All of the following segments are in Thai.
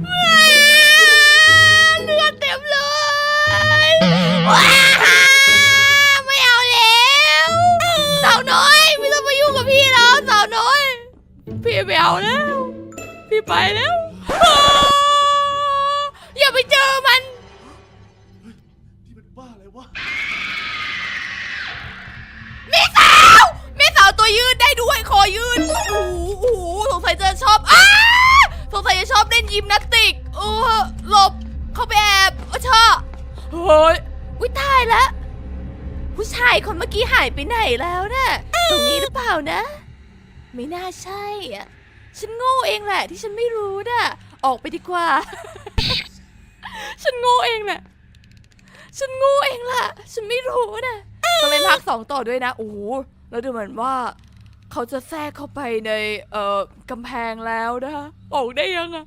เลือดเต็มเลยว้าไม่เอาแล้วสาวน้อยไม่ต้องมายุ่งกับพี่แล้วสาวน้อย พี่ไม่เอาแล้ว พี่ไปแล้ว ชายคนเมื่อกี้หายไปไหนแล้วน่ะตรงนี้หรือเปล่านะ ไม่น่าใช่อะ ฉันโง่เองแหละที่ฉันไม่รู้น่ะ ออกไปดีกว่า ฉันโง่เองแหละฉันโง่เองล่ะ ฉันไม่รู้นะต้องเล่นภาคสองต่อด้วยนะ โอ้โหแล้วดูเหมือนว่า เขาจะแทรกเข้าไปใน เอ่อกำแพงแล้วนะคะออกได้ยังอะ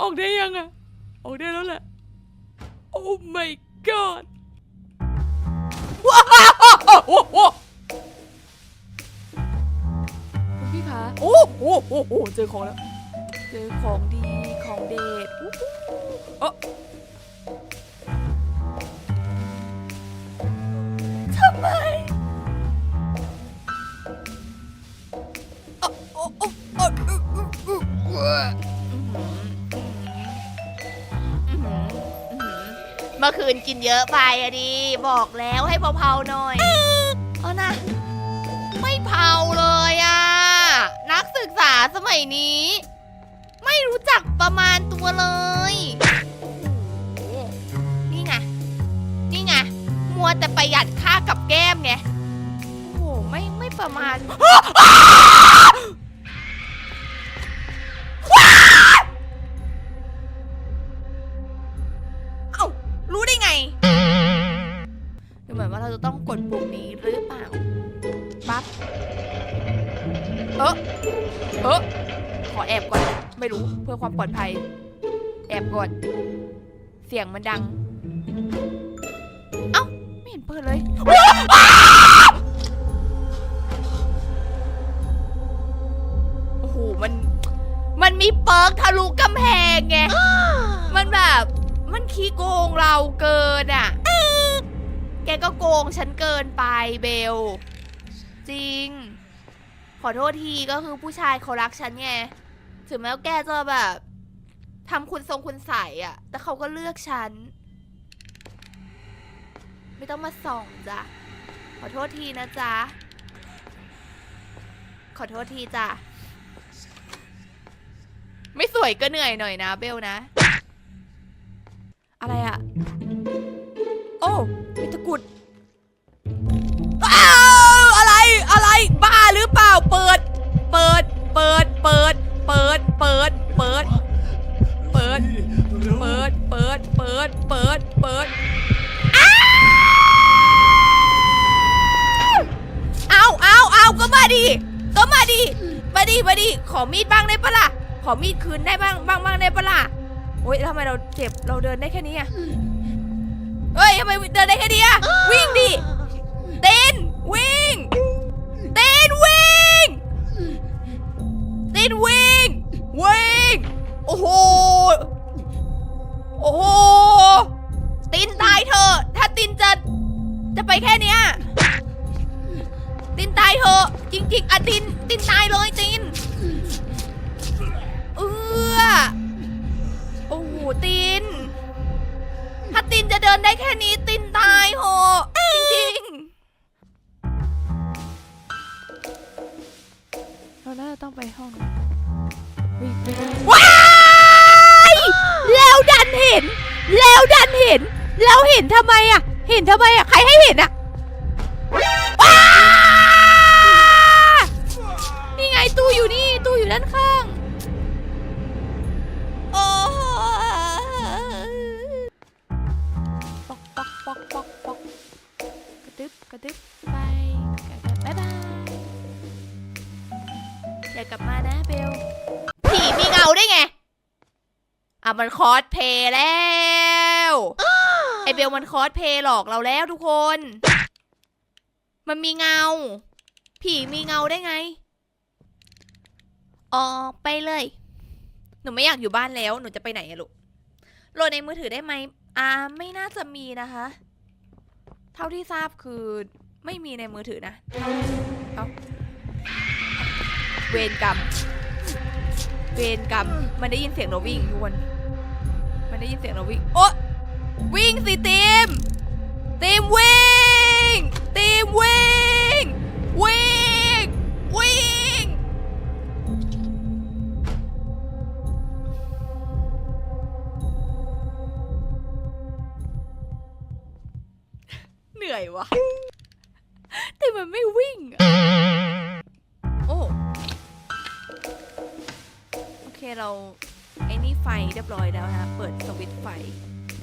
ออกได้ยังอะออกได้แล้วแหละ โอ้ my god ว้าวคุณพี่คะโอ้โหโอ้โหเจอของแล้ว เจอของดีของเด็ดอู้หูเออทำไมอ้อโอ้โอ้โอ้ออ้อ มื่อคืนกินเยอะไปอะดิบอกแล้วให้เผาๆหน่อยเอานะไม่เผาเลยอะนักศึกษาสมัยนี้ ไม่รู้จักประมาณตัวเลยนี่ไงนี่ไงมัวแต่ประหยัดค่ากับแก้มไงโอ้โหไม่ไม่ประมาณ จะต้องกดปุ่มนี้หรือเปล่า ปั๊บ เออเออขอแอบก่อน ไม่รู้เพื่อความปลอดภัย แอบก่อน เสียงมันดัง เอ้า ไม่เห็นเปิดเลยโอ้โหมัน มันมีเปิร์กทะลุกำแพงไง มันแบบ มันขี้โกงเราเกินอะ แกก็โกงฉันเกินไปเบล จริง ขอโทษทีก็คือผู้ชายเขารักฉันไง ถึงแม้ว่าแกจะแบบทำคุณทรงคุณใสอะ่ะแต่เขาก็เลือกฉัน ไม่ต้องมาส่องจ้ะ ขอโทษทีนะจ๊ะ ขอโทษทีจ้ะ ไม่สวยก็เหนื่อยหน่อยนะเบลนะ อะไรอะโอ้ เป็ตะกุดอ้าวอะไรอะไรบ้าหรือเปล่าเปิด เปิดเปิดเปิด เปิดเปิดเปิด เปิด เปิดเปิดเปิดเปิดเปิดอ้าวเอาเอาเอาก็มาดีก็มาดีมาดีมาดีขอมีดบ้างได้ปะล่ะขอมีดคืนได้บ้างบ้างบ้างได้ปะล่ะโอ๊ยทำไมเราเจ็บเราเดินได้แค่นี้อะ เฮ้ยทำไมเดินได้แค่นี้อะวิ่งดิเต้นวิ่งเต้นวิ่งเต้นวิ่งวิ่งโอ้โหโอ้โหตินตายเถอะ ถ้าตินจะจะไปแค่เนี้ยตินตายเถอะจริงๆอะตินตินตายเลยตินเออโอ้โหติน ตินจะเดินได้แค่นี้ตินตายเหอะจริงๆเราน่าจะต้องไปห้องว้ายแล้วดันเห็น แล้วดันเห็น แล้วเห็นทำไมอะ เห็นทำไมอะ ใครให้เห็นอะว้านี่ไงตู้อยู่นี่ตู้อยู่ด้านข้าง ระดึบกระดึบไปกระดึบบ๊ายบาย อย่ากลับมานะเบลผีมีเงาได้ไง อะมันคอสเพลย์แล้ว ไอเบลมันคอสเพลย์หลอกเราแล้วทุกคน มันมีเงา ผีมีเงาได้ไง ออกไปเลย หนูไม่อยากอยู่บ้านแล้ว หนูจะไปไหนอะลูกโหลดในมือถือได้ไหมอ่าไม่น่าจะมีนะคะ เท่าที่ทราบคือไม่มีในมือถือนะเอาเวรกรรม เวรกรรม มันได้ยินเสียงเราวิ่งทุกคน มันได้ยินเสียงเราวิ่ง โอ๊ะวิ่งสิทีมทีมวิ่งทีมวิ่ง เหนื่อยวะแต่มันไม่วิ่งอะโอ้โอเคเราไอ้นี่ไฟเรียบร้อยแล้วนะ เปิดสวิตช์ไฟ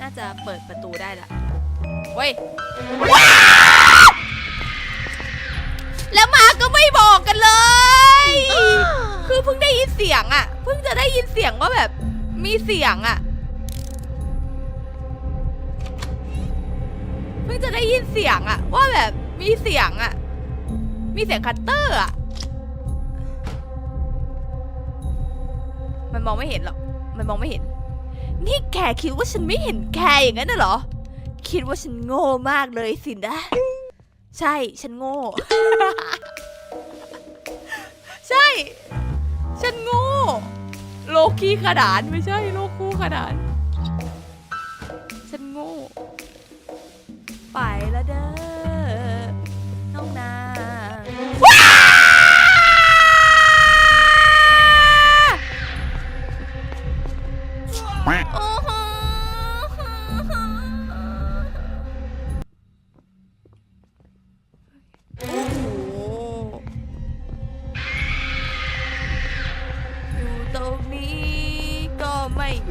น่าจะเปิดประตูได้ละเว้ยแล้วมาก็ไม่บอกกันเลย คือเพิ่งได้ยินเสียงอะเพิ่งจะได้ยินเสียงว่าแบบมีเสียงอะ จะได้ยินเสียงอะว่าแบบมีเสียงอะมีเสียงคัตเตอร์อะมันมองไม่เห็นหรอก มันมองไม่เห็น นี่แกคิดว่าฉันไม่เห็นแกอย่างนั้นน่ะเหรอ คิดว่าฉันโง่มากเลยสินะ ใช่ ฉันโง่ ใช่ ฉันโง่ โลคีขนานไม่ใช่โลคูขนาน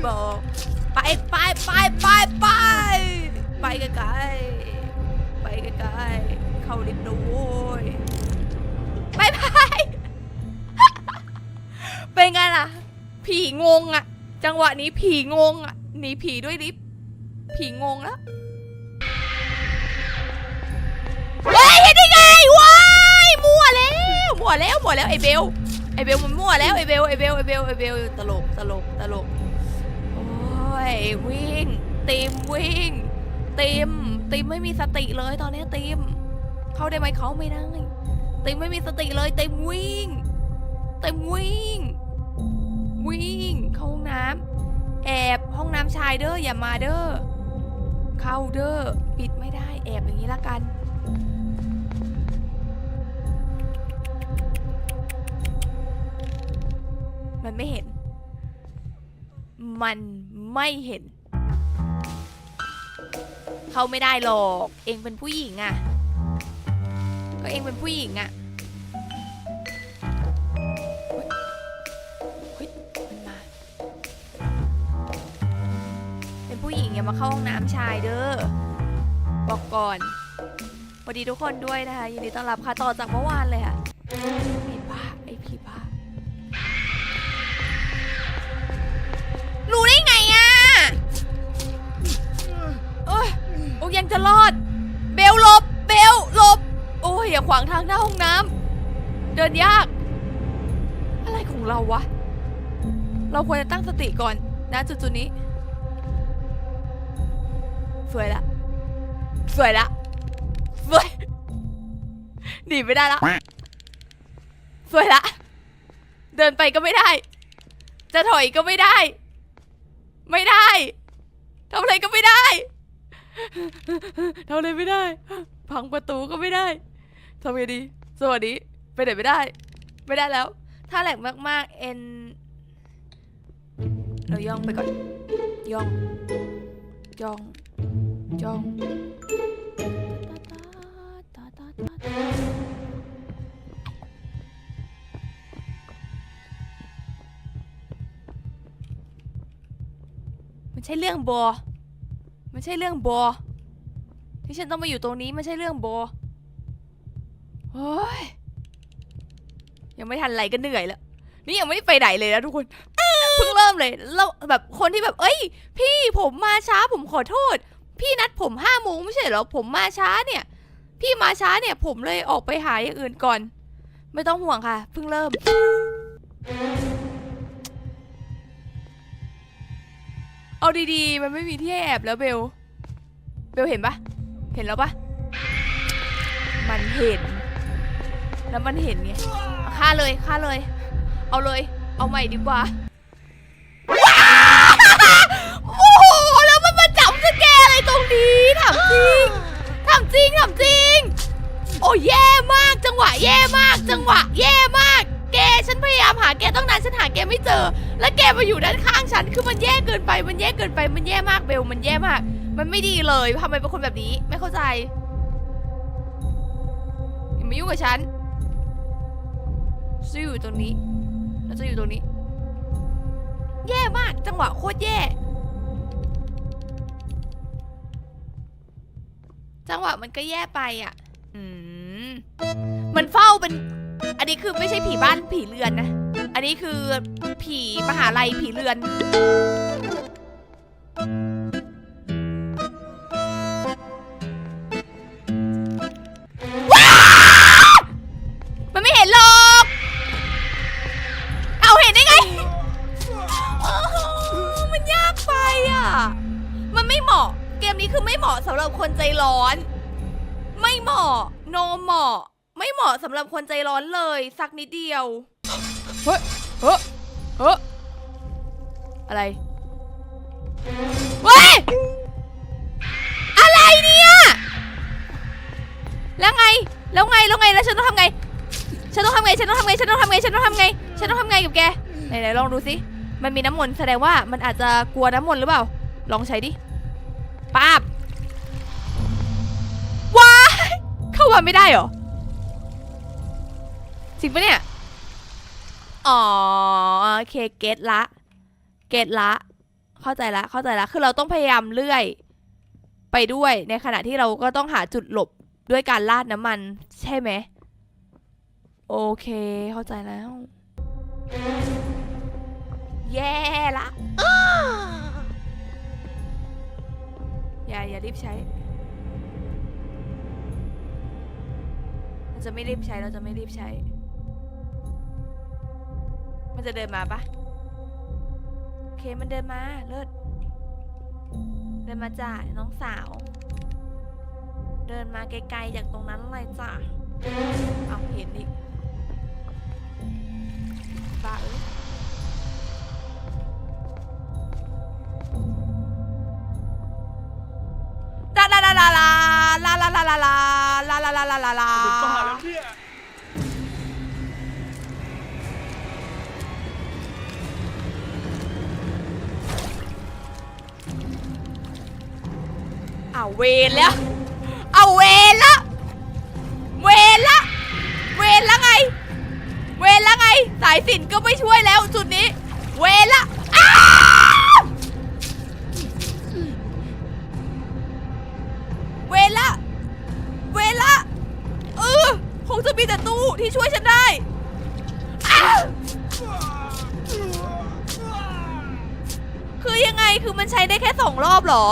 บอกไปไปไปไปไปไปไกลๆไปไกลๆเข้าลิฟต์นะโว้ยไปไปเป็นไงล่ะ ผีงงอะจังหวะนี้ผีงงอะหนีผีด้วยลิฟต์ผีงงแล้วเฮ้ยเห็นได้ไงว้ายมั่วแล้วมั่วแล้วมั่วแล้วไอ้เบลไอเบลมันมั่วแล้วไอเบลไอเบลไอเบลไอเบลตลกตลกตลก วิ่งตีมวิ่งตีมตีมไม่มีสติเลยตอนนี้ตีมเข้าได้ไหมเขาไม่ได้ตีมไม่มีสติเลยตีมวิ่งตีมวิ่ง วิ่ง เข้าห้องน้ำแอบห้องน้ำชายเด้ออย่ามาเด้อ เข้าเด้อ ปิดไม่ได้แอบอย่างนี้ละกันมันไม่เห็น มัน ไม่เห็น เขาไม่ได้หรอก เองเป็นผู้หญิงอะ่ะ ก็เองเป็นผู้หญิงอะ่ะเป็นผู้หญิงอย่ามาเข้าห้องน้ำชายเด้อ บอกก่อนสวัสดีทุกคนด้วยนะคะ ยินดีต้อนรับค่ะ ต่อจากเมื่อวานเลยค่ะ จะรอด เบลหลบ เบลหลบ โอ้ยอย่าขวางทางหน้าห้องน้ำเดินยาก อะไรของเราวะ เราควรจะตั้งสติก่อนนะจุดจุดนี้ สวยละ สวยละ สวย หนีไม่ได้ละ สวยละ เดินไปก็ไม่ได้ จะถอยก็ไม่ได้ ไม่ได้ทำอะไรก็ไม่ได้ ทำอะไรไม่ได้ พังประตูก็ไม่ได้ทำไงดี สวัสดีไปไหนไม่ได้ ไม่ได้แล้ว ถ้าแหลกมากๆเอ็นเราย่องไปก่อน ย่อง ย่อง ย่องมันใช่เรื่องบอ มันใช่เรื่องโบ ที่ฉันต้องมาอยู่ตรงนี้ไมันใช่เรื่องโบอโอ้ยยังไม่ทันไรก็เหนื่อยแล้ว นี่ยังไม่ได้ไปไหนเลยนะทุกคนเพิ่งเริ่มเลยแล้วแบบคนที่แบบ เอ้ย พี่ผมมาช้าผมขอโทษ พี่นัดผมห้าโมงไม่ใช่เหรอผมมาช้าเนี่ย พี่มาช้าเนี่ย ผมเลยออกไปหาอย่างอื่นก่อน ไม่ต้องห่วงค่ะ เพิ่งเริ่ม เอาดีๆ มันไม่มีที่ให้แอบแล้วเบล เบลเห็นปะเห็นแล้วปะมันเห็น แล้วมันเห็นไงฆ่าเลยฆ่าเลย เอาเลย เอาใหม่ดีกว่าโอ้โหแล้วมันมาจับสแกร์อะไรตรงนี้ถามจริงถามจริงถามจริง โอ้แย่มากจังหวะ แย่มากจังหวะ แย่มาก ฉันพยายามหาแกต้องนานฉันหาแกไม่เจอ แล้วแกมาอยู่ด้านข้างฉันคือมันแย่เกินไปมันแย่เกินไปมันแย่มากเบลมันแย่มาก มันไม่ดีเลยทำไมเป็นคนแบบนี้ไม่เข้าใจอย่ามายุ่งกับฉันจะอยู่ตรงนี้เราจะอยู่ตรงนี้ แย่มากจังหวะโคตรแย่ จังหวะมันก็แย่ไปอะ อืมมันเฝ้าเป็น อันนี้คือไม่ใช่ผีบ้านผีเรือนนะ อันนี้คือผีมหาลัยผีเรือนว้ามันไม่เห็นหรอก เอาเห็นได้ไงโอ้โหมันยากไปอะ มันไม่เหมาะ เกมนี้คือไม่เหมาะสำหรับคนใจร้อน ไม่เหมาะ โนเหมาะ ไม่เหมาะสำหรับคนใจร้อนเลยสักนิดเดียว เฮ้ยเฮ้ยเฮ้ยอะไรเฮ้ย อะไรเนี่ย แล้วไง แล้วไง แล้วไง แล้วฉันต้องทำไง ฉันต้องทำไง ฉันต้องทำไง ฉันต้องทำไง ฉันต้องทำไง ฉันต้องทำไงกับแก ไหนๆลองดูสิ มันมีน้ำมนต์แสดงว่ามันอาจจะกลัวน้ำมนต์หรือเปล่า ลองใช้ดิป้าบว้ายเข้ามาไม่ได้เหรอ จริงปะเนี่ย อ๋อโอเคเก็ตละ เก็ตละ เข้าใจละ เข้าใจละ คือเราต้องพยายามเลื่อย ไปด้วย ในขณะที่เราก็ต้องหาจุดหลบด้วยการลาดน้ำมัน ใช่ไหม โอเค เข้าใจแล้ว แย่ละอย่าอย่ารีบใช้ เราจะไม่รีบใช้ เราจะไม่รีบใช้ มันจะเดินมาปะโอเคมันเดินมาเลิศเดินมาจ้ะน้องสาว เดินมาไกลๆจากตรงนั้นเลยจ้ะเอาเห็นอีกบ้าเอ้ยลาลาลาลาลาลาลาลาลาลาลาลาลาลาลาลาเป็นบ้าแล้วเนี่ย เอาเวรแล้ว เอาเวรแล้วเวรละ เวรละไง เวรละไง สายสินก็ไม่ช่วยแล้วจุดนี้ เวรละอ้าเวรละ เวรละ เออ คงจะมีแต่ตู้ที่ช่วยฉันได้อ้าคือยังไง คือมันใช้ได้แค่สองรอบเหรอ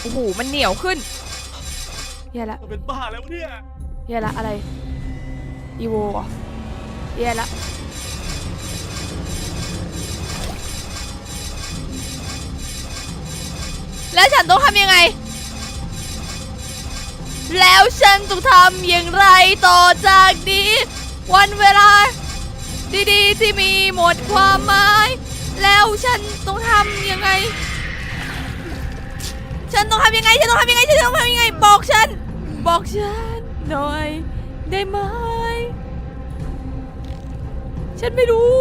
โอ้โหมันเหนียวขึ้นแย่ละมันเป็นบ้าแล้วเนี่ยแย่ละอะไรอีโวเหรอแย่ละแล้วฉันต้องทำยังไง แล้วฉันต้องทำอย่างไรต่อจากนี้ วันเวลา ดีๆ ที่มีหมดความหมาย แล้วฉันต้องทำยังไง ฉันต้องทำยังไง ฉันต้องทำยังไง ฉันต้องทำยังไง บอกฉัน บอกฉันหน่อย ได้ไหม ฉันไม่รู้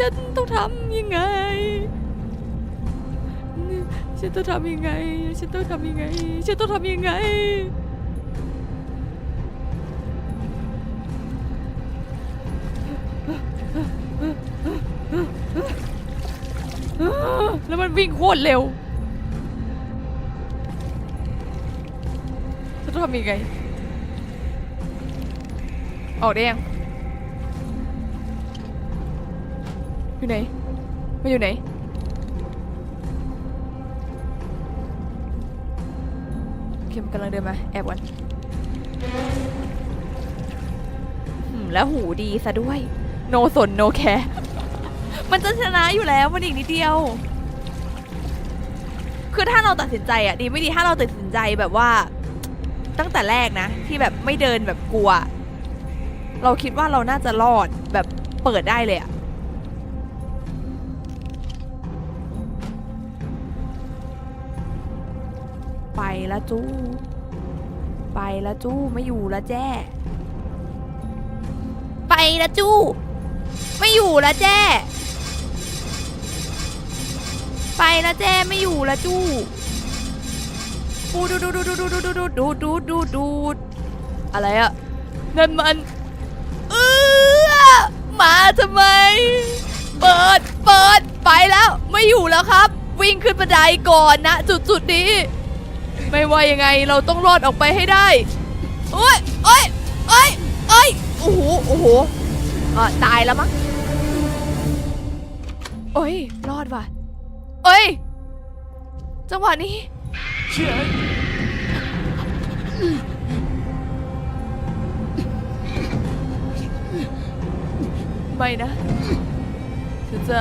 ฉันต้องทำยังไง ฉันต้องทำยังไง ฉันต้องทำยังไง ฉันต้องทำยังไง แล้วมันวิ่งโคตรเร็ว ทำยังไง ออกได้ยัง อยู่ไหนมาอยู่ไหนโอเคมันกำลังเดินมา แอบก่อนอืมแล้วหูดีซะด้วย โนสนโนแคร์มันจะชนะอยู่แล้วมันอีกนิดเดียว คือถ้าเราตัดสินใจอะดีไม่ดีถ้าเราตัดสินใจแบบว่า ตั้งแต่แรกนะ ที่แบบไม่เดินแบบกลัว เราคิดว่าเราน่าจะรอดแบบเปิดได้เลยอะไปละจู้ ไปละจู้ไม่อยู่ละแจ้ ไปละจู้ ไม่อยู่ละแจ้ ไปละแจ้ไม่อยู่ละจู้ ดูดูดูดูดูดูดูดูดูดูดูดูอะไรอะนั่นมันเออมาทำไม เปิดเปิดไปแล้วไม่อยู่แล้วครับ วิ่งขึ้นบันไดก่อนนะ จุดจุดนี้ ไม่ว่ายังไงเราต้องรอดออกไปให้ได้โอ้ยโอ้ยโอ้ยโอ้ยโอ้โหโอ้โหอะตายแล้วมั้งโอ้ยรอดว่ะเอ้ยจังหวะนี้ ไม่นะ ฉันจะ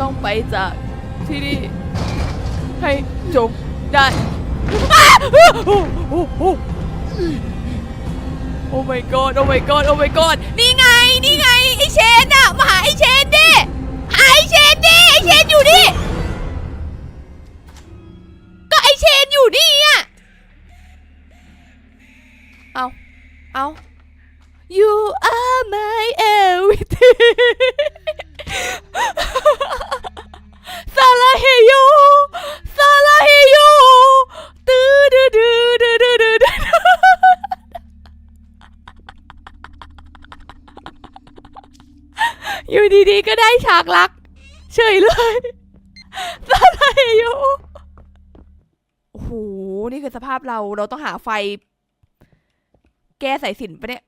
ต้องไปจากที่นี่ให้จงได้ โอ้ my god โอ้ my god โอ้ my god นี่ไง นี่ไง ไอเชนอะมาหาไอเชนดิหาไอเชนดิไอเชนอยู่นี่ เอา You are my everything ซาลาเฮโยซาลาเฮโยตื้อดื้อดื้อดื้อดื้อดื้อดื้ออยู่ดีๆก็ได้ฉากรัก เฉยเลยซาลาเฮโยโอ้โห นี่คือสภาพเราเราต้องหาไฟ แก้สายสินปะเนี่ย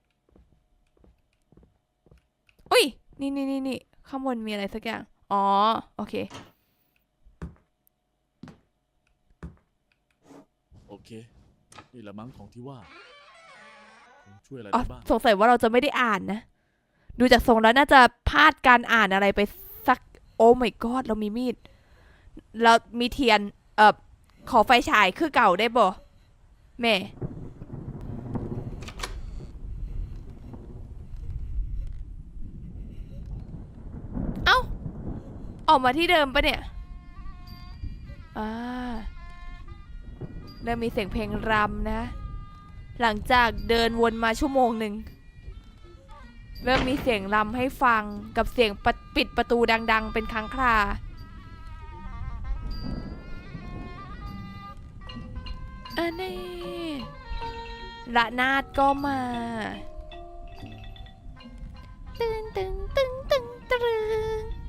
อุ้ย นี่นี่นี่นี่ข้างบนมีอะไรสักอย่าง อ๋อ โอเค โอเค นี่แหละมั้งของที่ว่าคงช่วยอะไรอ๋อ ได้บ้าง สงสัยว่าเราจะไม่ได้อ่านนะ ดูจากทรงแล้วน่าจะพลาดการอ่านอะไรไปสัก โอ้ my god เรามีมีด เรามีเทียน เอ่อ ขอไฟฉายคือเก่าได้บ่แม่ เอ้า ออกมาที่เดิมปะเนี่ยอ่าเริ่มมีเสียงเพลงรำนะ หลังจากเดินวนมาชั่วโมงหนึ่ง เริ่มมีเสียงรำให้ฟังกับเสียงปปิดประตูดัง ๆ เป็นครั้งครา อันนี้ละนาดก็มา ตึงตึงตึงตึงตรึง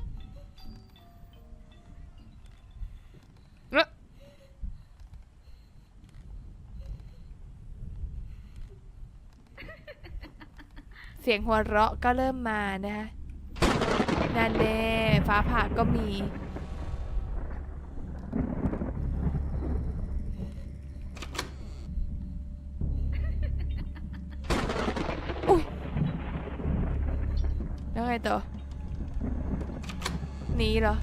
เสียงหัวเราะก็เริ่มมานะคะนั่นแน่ฟ้าผ่าก็มี อุ้ยแล้วไงต่อหนีเหรอ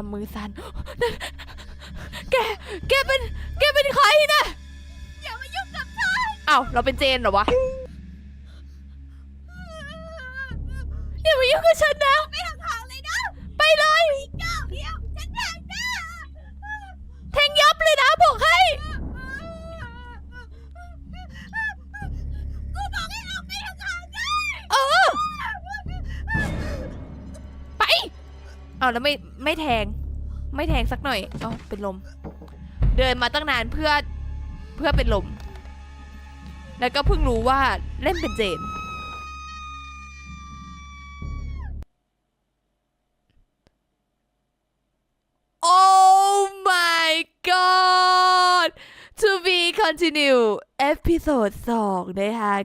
อะมือสั่นแก แกเป็น แกเป็นใครนะอย่ามายุ่งกับฉันอ้าวเราเป็นเจนเหรอวะ อย่ามายุ่งกับฉันนะ ไปห่างๆเลยนะ ไปเลยอีกก้าวเดียว ฉันแทงหน้าแทงยับเลยนะบอกให้ กูบอกให้ออกไปห่างๆได้เออ ไป เอาแล้วไม่ ไม่แทง ไม่แทงสักหน่อยเอาเป็นลม เดินมาตั้งนานเพื่อเพื่อเป็นลม แล้วก็เพิ่งรู้ว่าเล่นเป็นเจน Oh my god to be continue เอพิโซด2นะคะ